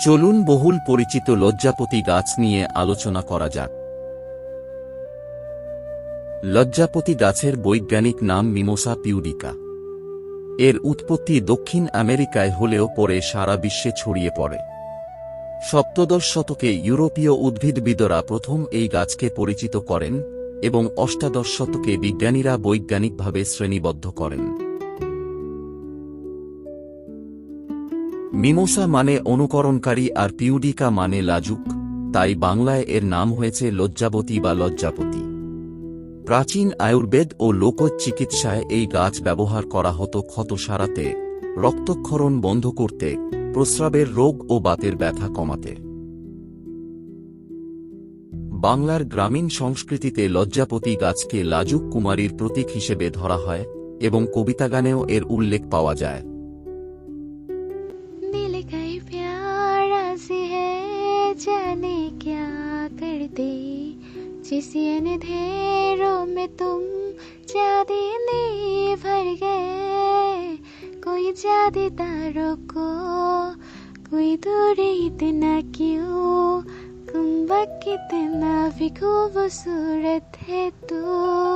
চলুন বহুল পরিচিত লজ্জাপতি গাছ নিয়ে আলোচনা করা যাক। লজ্জাপতি গাছের বৈজ্ঞানিক নাম মিমোসা পিউডিকা। এর উৎপত্তি দক্ষিণ আমেরিকায় হলেও পরে সারা বিশ্বে ছড়িয়ে পড়ে। সপ্তদশ শতকে ইউরোপীয় উদ্ভিদবিদরা প্রথম এই গাছকে পরিচিত করেন এবং অষ্টাদশ শতকে বিজ্ঞানীরা বৈজ্ঞানিকভাবে শ্রেণীবদ্ধ করেন। মিমোসা মানে অনুকরণকারী আর পিউডিকা মানে লাজুক, তাই বাংলায় এর নাম হয়েছে লজ্জাবতী বা লজ্জাপতি। প্রাচীন আয়ুর্বেদ ও লোক চিকিৎসায় এই গাছ ব্যবহার করা হতো ক্ষত সারাতে, রক্তক্ষরণ বন্ধ করতে, প্রস্রাবের রোগ ও বাতের ব্যথা কমাতে। বাংলার গ্রামীণ সংস্কৃতিতে লজ্জাপতি গাছকে লাজুক কুমারীর প্রতীক হিসেবে ধরা হয় এবং কবিতাগানেও এর উল্লেখ পাওয়া যায়। जिस अंधेरों में तुम चांदनी भर गए कोई जादे तारों को कोई दूरी इतना क्यों कुंभक कितना भी खूबसूरत है तू